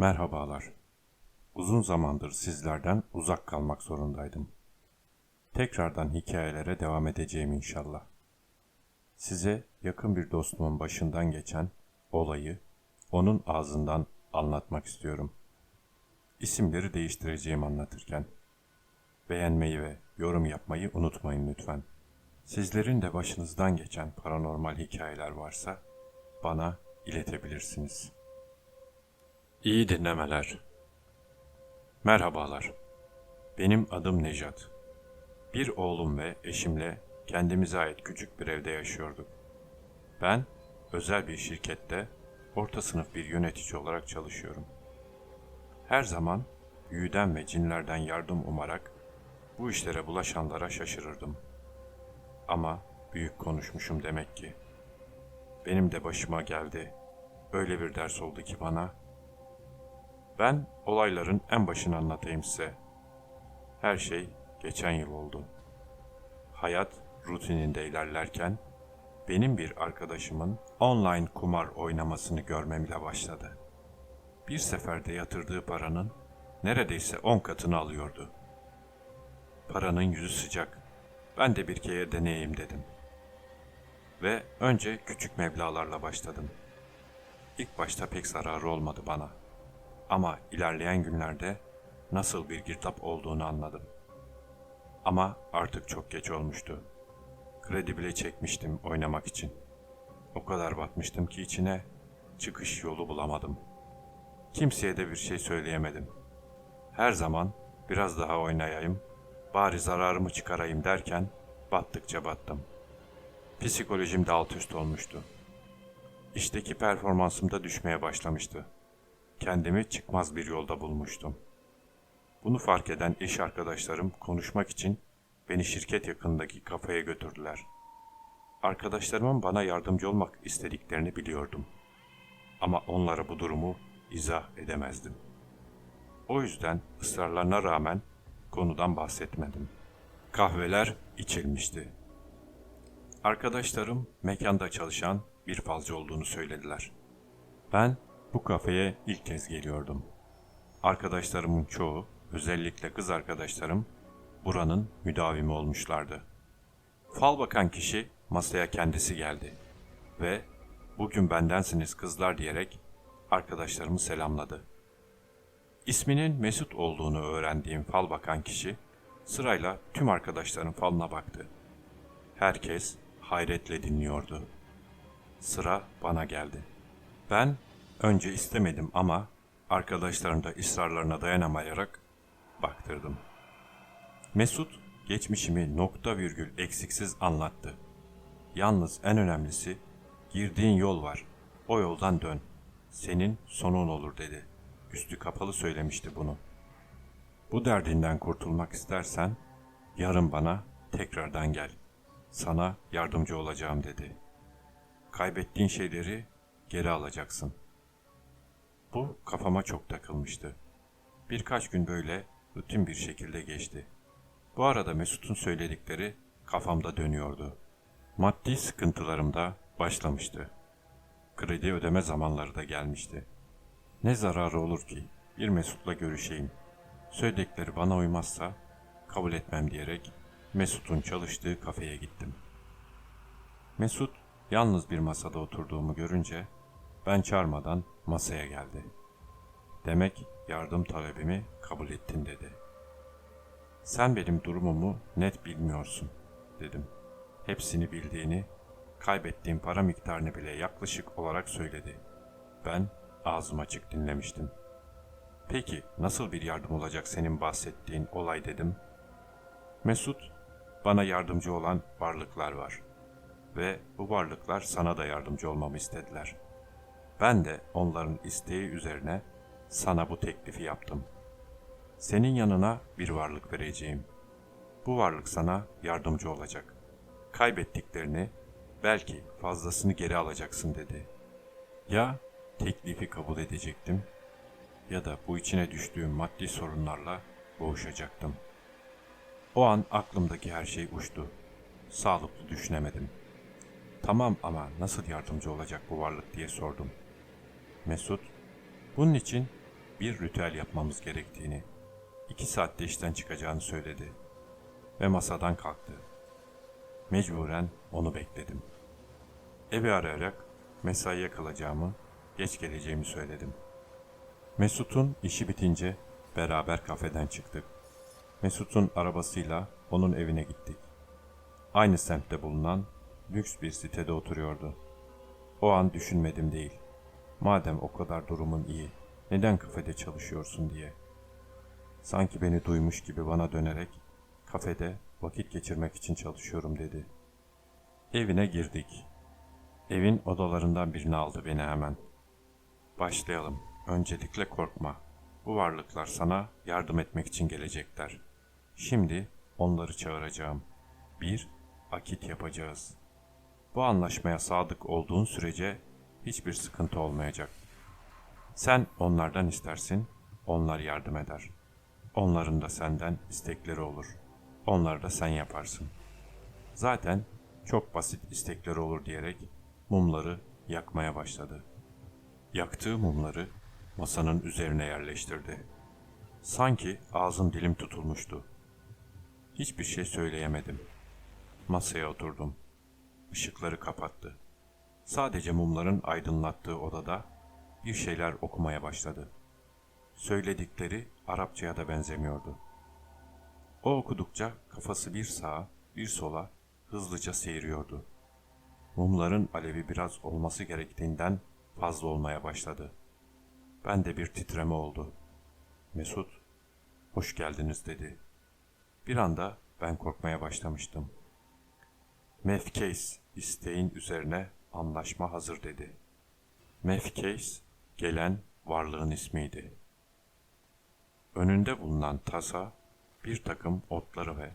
Merhabalar. Uzun zamandır sizlerden uzak kalmak zorundaydım. Tekrardan hikayelere devam edeceğim inşallah. Size yakın bir dostumun başından geçen olayı onun ağzından anlatmak istiyorum. İsimleri değiştireceğim anlatırken. Beğenmeyi ve yorum yapmayı unutmayın lütfen. Sizlerin de başınızdan geçen paranormal hikayeler varsa bana iletebilirsiniz. İyi dinlemeler. Merhabalar. Benim adım Nejat. Bir oğlum ve eşimle kendimize ait küçük bir evde yaşıyorduk. Ben özel bir şirkette orta sınıf bir yönetici olarak çalışıyorum. Her zaman büyüden ve cinlerden yardım umarak bu işlere bulaşanlara şaşırırdım. Ama büyük konuşmuşum demek ki. Benim de başıma geldi. Öyle bir ders oldu ki bana. Ben olayların en başını anlatayım size. Her şey geçen yıl oldu. Hayat rutininde ilerlerken benim bir arkadaşımın online kumar oynamasını görmemle başladı. Bir seferde yatırdığı paranın neredeyse 10 katını alıyordu. Paranın yüzü sıcak. Ben de bir kere deneyeyim dedim. Ve önce küçük meblağlarla başladım. İlk başta pek zararı olmadı bana. Ama ilerleyen günlerde nasıl bir girdap olduğunu anladım. Ama artık çok geç olmuştu. Kredi bile çekmiştim oynamak için. O kadar batmıştım ki içine çıkış yolu bulamadım. Kimseye de bir şey söyleyemedim. Her zaman biraz daha oynayayım, bari zararımı çıkarayım derken battıkça battım. Psikolojim de alt üst olmuştu. İşteki performansım da düşmeye başlamıştı. Kendimi çıkmaz bir yolda bulmuştum. Bunu fark eden iş arkadaşlarım konuşmak için beni şirket yakındaki kafeye götürdüler. Arkadaşlarımın bana yardımcı olmak istediklerini biliyordum. Ama onlara bu durumu izah edemezdim. O yüzden ısrarlarına rağmen konudan bahsetmedim. Kahveler içilmişti. Arkadaşlarım mekanda çalışan bir falcı olduğunu söylediler. Ben bu kafeye ilk kez geliyordum. Arkadaşlarımın çoğu, özellikle kız arkadaşlarım, buranın müdavimi olmuşlardı. Fal bakan kişi masaya kendisi geldi ve bugün bendensiniz kızlar diyerek arkadaşlarımı selamladı. İsminin Mesut olduğunu öğrendiğim fal bakan kişi sırayla tüm arkadaşların falına baktı. Herkes hayretle dinliyordu. Sıra bana geldi. Ben önce istemedim ama arkadaşların da ısrarlarına dayanamayarak baktırdım. Mesut geçmişimi nokta virgül eksiksiz anlattı. Yalnız en önemlisi girdiğin yol var. O yoldan dön. Senin sonun olur dedi. Üstü kapalı söylemişti bunu. Bu derdinden kurtulmak istersen yarın bana tekrardan gel. Sana yardımcı olacağım dedi. Kaybettiğin şeyleri geri alacaksın. Bu kafama çok takılmıştı. Birkaç gün böyle rutin bir şekilde geçti. Bu arada Mesut'un söyledikleri kafamda dönüyordu. Maddi sıkıntılarım da başlamıştı. Kredi ödeme zamanları da gelmişti. Ne zararı olur ki bir Mesut'la görüşeyim. Söyledikleri bana uymazsa kabul etmem diyerek Mesut'un çalıştığı kafeye gittim. Mesut yalnız bir masada oturduğumu görünce ben çağırmadan masaya geldi. Demek yardım talebimi kabul ettin dedi. Sen benim durumumu net bilmiyorsun dedim. Hepsini bildiğini, kaybettiğim para miktarını bile yaklaşık olarak söyledi. Ben ağzım açık dinlemiştim. Peki nasıl bir yardım olacak senin bahsettiğin olay dedim. Mesut, bana yardımcı olan varlıklar var. Ve bu varlıklar sana da yardımcı olmamı istediler. Ben de onların isteği üzerine sana bu teklifi yaptım. Senin yanına bir varlık vereceğim. Bu varlık sana yardımcı olacak. Kaybettiklerini, belki fazlasını geri alacaksın dedi. Ya teklifi kabul edecektim ya da bu içine düştüğüm maddi sorunlarla boğuşacaktım. O an aklımdaki her şey uçtu. Sağlıklı düşünemedim. Tamam ama nasıl yardımcı olacak bu varlık diye sordum. Mesut, bunun için bir ritüel yapmamız gerektiğini, iki saatte işten çıkacağını söyledi ve masadan kalktı. Mecburen onu bekledim. Evi arayarak mesaiye kalacağımı, geç geleceğimi söyledim. Mesut'un işi bitince beraber kafeden çıktık. Mesut'un arabasıyla onun evine gittik. Aynı semtte bulunan lüks bir sitede oturuyordu. O an düşünmedim değil. Madem o kadar durumun iyi, neden kafede çalışıyorsun diye. Sanki beni duymuş gibi bana dönerek kafede vakit geçirmek için çalışıyorum dedi. Evine girdik. Evin odalarından birini aldı beni hemen. Başlayalım. Öncelikle korkma. Bu varlıklar sana yardım etmek için gelecekler. Şimdi onları çağıracağım. Bir, akit yapacağız. Bu anlaşmaya sadık olduğun sürece hiçbir sıkıntı olmayacak. Sen onlardan istersin, onlar yardım eder. Onların da senden istekleri olur. Onları da sen yaparsın. Zaten çok basit istekleri olur diyerek mumları yakmaya başladı. Yaktığı mumları masanın üzerine yerleştirdi. Sanki ağzım dilim tutulmuştu. Hiçbir şey söyleyemedim. Masaya oturdum. Işıkları kapattı. Sadece mumların aydınlattığı odada bir şeyler okumaya başladı. Söyledikleri Arapçaya da benzemiyordu. O okudukça kafası bir sağa, bir sola hızlıca seyiriyordu. Mumların alevi biraz olması gerektiğinden fazla olmaya başladı. Ben de bir titreme oldu. Mesut, hoş geldiniz dedi. Bir anda ben korkmaya başlamıştım. Mefkeys isteğin üzerine anlaşma hazır dedi. Mefkeys gelen varlığın ismiydi. Önünde bulunan tasa bir takım otları ve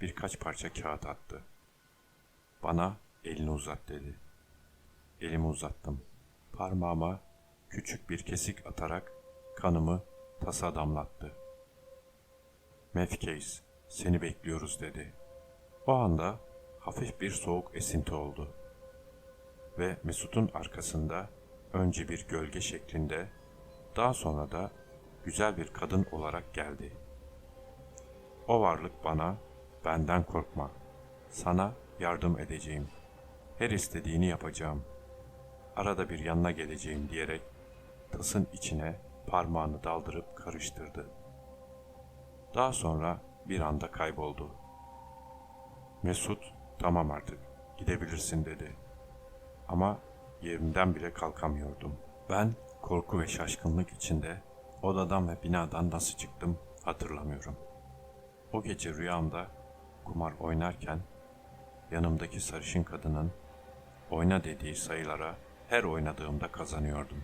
birkaç parça kağıt attı. Bana elini uzat dedi. Elimi uzattım. Parmağıma küçük bir kesik atarak kanımı tasa damlattı. Mefkeys, seni bekliyoruz dedi. O anda hafif bir soğuk esinti oldu. Ve Mesut'un arkasında önce bir gölge şeklinde, daha sonra da güzel bir kadın olarak geldi. O varlık bana, benden korkma, sana yardım edeceğim, her istediğini yapacağım, arada bir yanına geleceğim diyerek tasın içine parmağını daldırıp karıştırdı. Daha sonra bir anda kayboldu. Mesut, tamam artık, gidebilirsin dedi. Ama yerimden bile kalkamıyordum. Ben korku ve şaşkınlık içinde odadan ve binadan nasıl çıktım hatırlamıyorum. O gece rüyamda kumar oynarken yanımdaki sarışın kadının oyna dediği sayılara her oynadığımda kazanıyordum.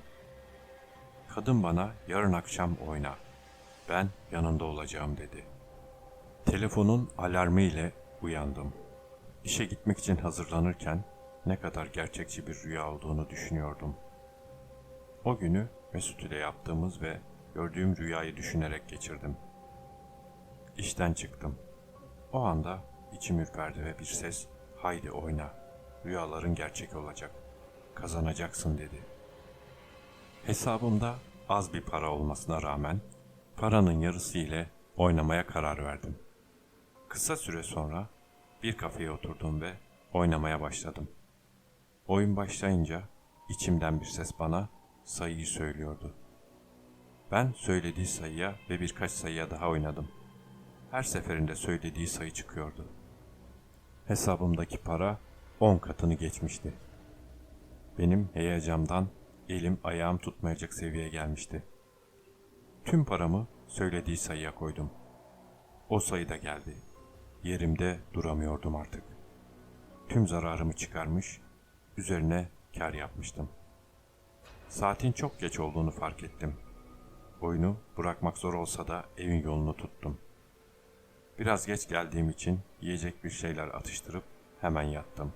Kadın bana yarın akşam oyna. Ben yanında olacağım dedi. Telefonun alarmı ile uyandım. İşe gitmek için hazırlanırken ne kadar gerçekçi bir rüya olduğunu düşünüyordum. O günü Mesut ile yaptığımız ve gördüğüm rüyayı düşünerek geçirdim. İşten çıktım. O anda içim ürperdi ve bir ses haydi oyna, rüyaların gerçek olacak, kazanacaksın dedi. Hesabımda az bir para olmasına rağmen paranın yarısı ile oynamaya karar verdim. Kısa süre sonra bir kafeye oturdum ve oynamaya başladım. Oyun başlayınca içimden bir ses bana sayıyı söylüyordu. Ben söylediği sayıya ve birkaç sayıya daha oynadım. Her seferinde söylediği sayı çıkıyordu. Hesabımdaki para 10 katını geçmişti. Benim heyecandan elim ayağım tutmayacak seviyeye gelmişti. Tüm paramı söylediği sayıya koydum. O sayı da geldi. Yerimde duramıyordum artık. Tüm zararımı çıkarmış, üzerine kar yapmıştım. Saatin çok geç olduğunu fark ettim. Oyunu bırakmak zor olsa da evin yolunu tuttum. Biraz geç geldiğim için yiyecek bir şeyler atıştırıp hemen yattım.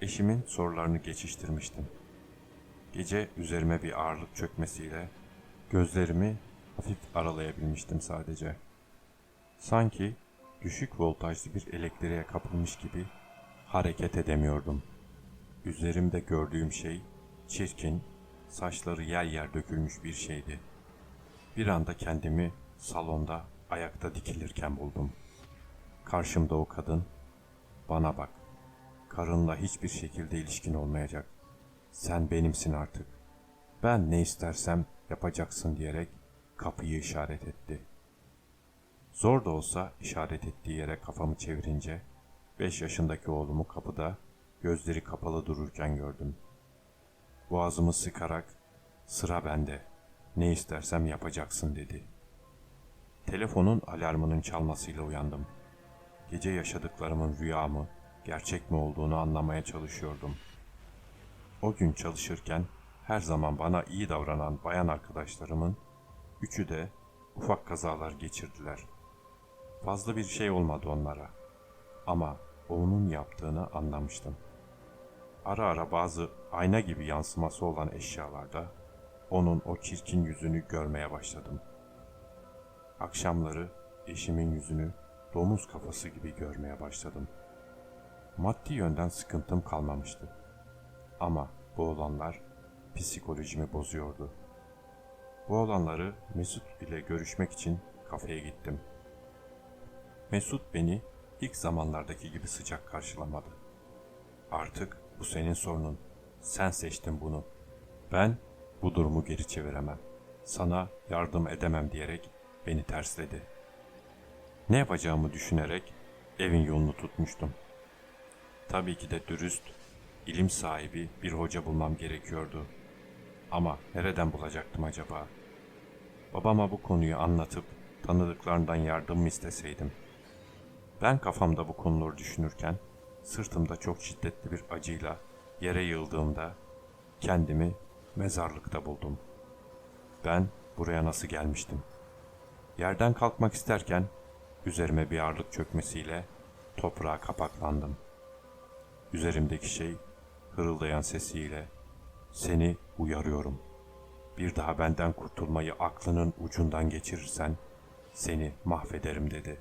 Eşimin sorularını geçiştirmiştim. Gece üzerime bir ağırlık çökmesiyle gözlerimi hafif aralayabilmiştim sadece. Sanki düşük voltajlı bir elektriğe kapılmış gibi hareket edemiyordum. Üzerimde gördüğüm şey çirkin, saçları yer yer dökülmüş bir şeydi. Bir anda kendimi salonda ayakta dikilirken buldum. Karşımda o kadın, bana bak, karınla hiçbir şekilde ilişkin olmayacak. Sen benimsin artık. Ben ne istersem yapacaksın diyerek kapıyı işaret etti. Zor da olsa işaret ettiği yere kafamı çevirince 5 yaşındaki oğlumu kapıda gözleri kapalı dururken gördüm. Boğazımı sıkarak sıra bende ne istersem yapacaksın dedi. Telefonun alarmının çalmasıyla uyandım. Gece yaşadıklarımın rüya mı, gerçek mi olduğunu anlamaya çalışıyordum. O gün çalışırken her zaman bana iyi davranan bayan arkadaşlarımın üçü de ufak kazalar geçirdiler. Fazla bir şey olmadı onlara. Ama onun yaptığını anlamıştım. Ara ara bazı ayna gibi yansıması olan eşyalarda onun o çirkin yüzünü görmeye başladım. Akşamları eşimin yüzünü domuz kafası gibi görmeye başladım. Maddi yönden sıkıntım kalmamıştı. Ama bu olanlar psikolojimi bozuyordu. Bu olanları Mesut ile görüşmek için kafeye gittim. Mesut beni ilk zamanlardaki gibi sıcak karşılamadı. Artık bu senin sorunun. Sen seçtin bunu. Ben bu durumu geri çeviremem. Sana yardım edemem diyerek beni tersledi. Ne yapacağımı düşünerek evin yolunu tutmuştum. Tabii ki de dürüst, ilim sahibi bir hoca bulmam gerekiyordu. Ama nereden bulacaktım acaba? Babama bu konuyu anlatıp tanıdıklarından yardım mı isteseydim? Ben kafamda bu konuları düşünürken sırtımda çok şiddetli bir acıyla yere yıldığımda kendimi mezarlıkta buldum. Ben buraya nasıl gelmiştim? Yerden kalkmak isterken üzerime bir ağırlık çökmesiyle toprağa kapaklandım. Üzerimdeki şey hırıldayan sesiyle seni uyarıyorum. Bir daha benden kurtulmayı aklının ucundan geçirirsen seni mahvederim dedi.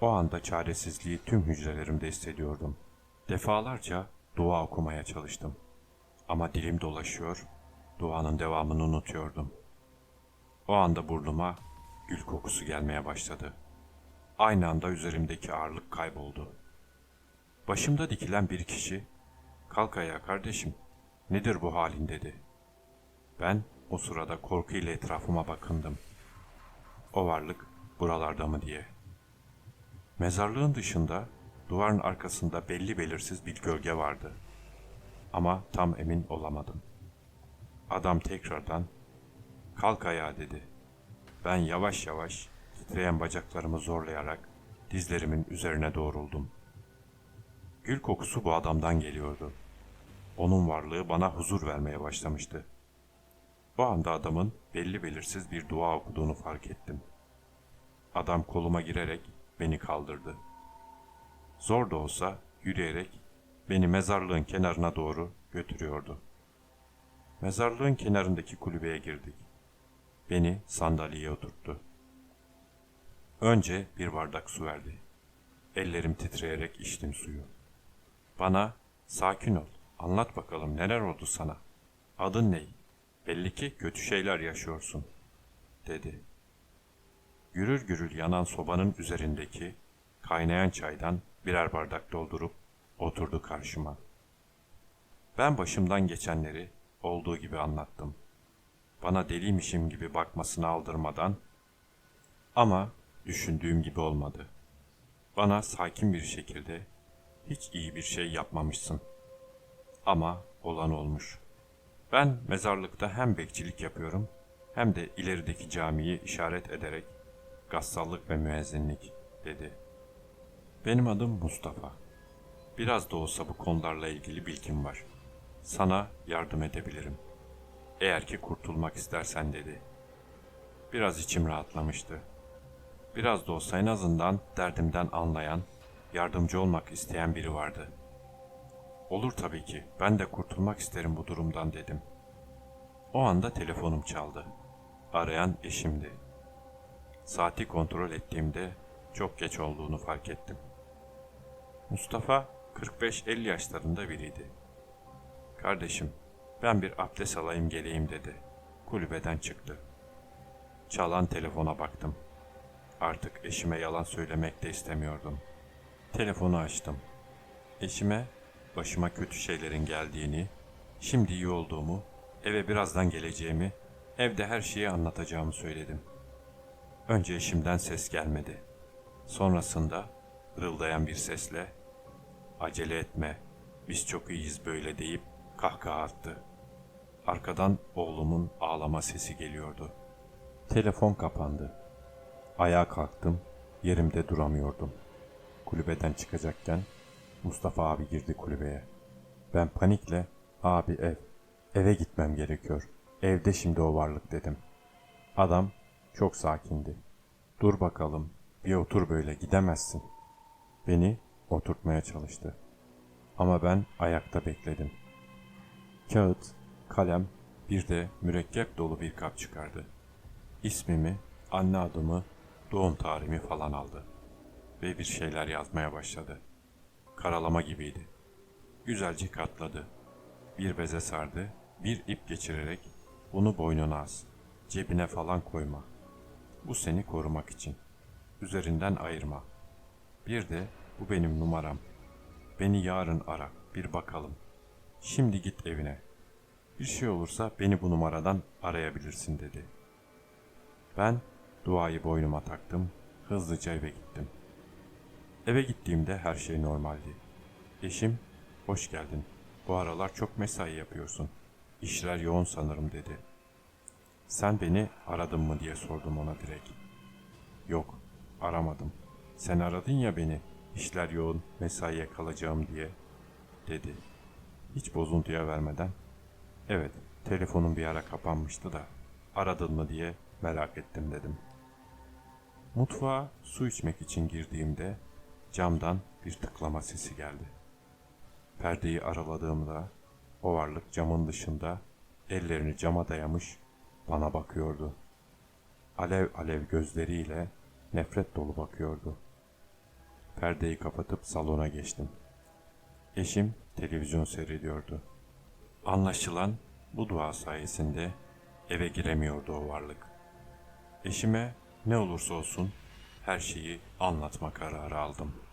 O anda çaresizliği tüm hücrelerimde hissediyordum. Defalarca dua okumaya çalıştım. Ama dilim dolaşıyor, duanın devamını unutuyordum. O anda burnuma gül kokusu gelmeye başladı. Aynı anda üzerimdeki ağırlık kayboldu. Başımda dikilen bir kişi, kalk ayağa kardeşim, nedir bu halin dedi. Ben o sırada korkuyla etrafıma bakındım. O varlık buralarda mı diye. Mezarlığın dışında duvarın arkasında belli belirsiz bir gölge vardı. Ama tam emin olamadım. Adam tekrardan kalk ayağa dedi. Ben yavaş yavaş titreyen bacaklarımı zorlayarak dizlerimin üzerine doğruldum. Gül kokusu bu adamdan geliyordu. Onun varlığı bana huzur vermeye başlamıştı. O anda adamın belli belirsiz bir dua okuduğunu fark ettim. Adam koluma girerek beni kaldırdı. Zor da olsa yürüyerek beni mezarlığın kenarına doğru götürüyordu. Mezarlığın kenarındaki kulübeye girdik. Beni sandalyeye oturttu. Önce bir bardak su verdi. Ellerim titreyerek içtim suyu. Bana sakin ol, anlat bakalım neler oldu sana. Adın ne? Belli ki kötü şeyler yaşıyorsun, dedi. Gürül gürül yanan sobanın üzerindeki kaynayan çaydan birer bardak doldurup oturdu karşıma. Ben başımdan geçenleri olduğu gibi anlattım. Bana deliymişim gibi bakmasını aldırmadan ama düşündüğüm gibi olmadı. Bana sakin bir şekilde hiç iyi bir şey yapmamışsın. Ama olan olmuş. Ben mezarlıkta hem bekçilik yapıyorum hem de ilerideki camiyi işaret ederek gassallık ve müezzinlik dedi. Benim adım Mustafa. Biraz da olsa bu konularla ilgili bilgim var. Sana yardım edebilirim. Eğer ki kurtulmak istersen dedi. Biraz içim rahatlamıştı. Biraz da olsa en azından derdimden anlayan, yardımcı olmak isteyen biri vardı. Olur tabii ki, ben de kurtulmak isterim bu durumdan dedim. O anda telefonum çaldı. Arayan eşimdi. Saati kontrol ettiğimde çok geç olduğunu fark ettim. Mustafa 45-50 yaşlarında biriydi. Kardeşim, ben bir abdest alayım geleyim dedi. Kulübeden çıktı. Çalan telefona baktım. Artık eşime yalan söylemek de istemiyordum. Telefonu açtım. Eşime başıma kötü şeylerin geldiğini, şimdi iyi olduğumu, eve birazdan geleceğimi, evde her şeyi anlatacağımı söyledim. Önce eşimden ses gelmedi. Sonrasında hırıldayan bir sesle acele etme biz çok iyiyiz böyle deyip kahkaha attı. Arkadan oğlumun ağlama sesi geliyordu. Telefon kapandı. Ayağa kalktım, yerimde duramıyordum. Kulübeden çıkacakken Mustafa abi girdi kulübeye. Ben panikle abi ev, eve gitmem gerekiyor. Evde şimdi o varlık dedim. Adam çok sakindi. Dur bakalım, bir otur böyle gidemezsin. Beni oturtmaya çalıştı. Ama ben ayakta bekledim. Kağıt, kalem, bir de mürekkep dolu bir kap çıkardı. İsmimi, anne adımı, doğum tarihimi falan aldı. Ve bir şeyler yazmaya başladı. Karalama gibiydi. Güzelce katladı. Bir beze sardı, bir ip geçirerek bunu boynuna as, cebine falan koyma. Bu seni korumak için. Üzerinden ayırma. Bir de bu benim numaram. Beni yarın ara, bir bakalım. Şimdi git evine. Bir şey olursa beni bu numaradan arayabilirsin dedi. Ben duayı boynuma taktım, hızlıca eve gittim. Eve gittiğimde her şey normaldi. Eşim, hoş geldin. Bu aralar çok mesai yapıyorsun. İşler yoğun sanırım dedi. Sen beni aradın mı diye sordum ona direkt. Yok, aramadım. Sen aradın ya beni, işler yoğun, mesaiye kalacağım diye, dedi. Hiç bozuntuya vermeden, evet, telefonum bir ara kapanmıştı da, aradın mı diye merak ettim dedim. Mutfağa su içmek için girdiğimde camdan bir tıklama sesi geldi. Perdeyi araladığımda o varlık camın dışında ellerini cama dayamış bana bakıyordu. Alev alev gözleriyle nefret dolu bakıyordu. Perdeyi kapatıp salona geçtim. Eşim televizyon seyrediyordu. Anlaşılan bu dua sayesinde eve giremiyordu o varlık. Eşime ne olursa olsun her şeyi anlatma kararı aldım.''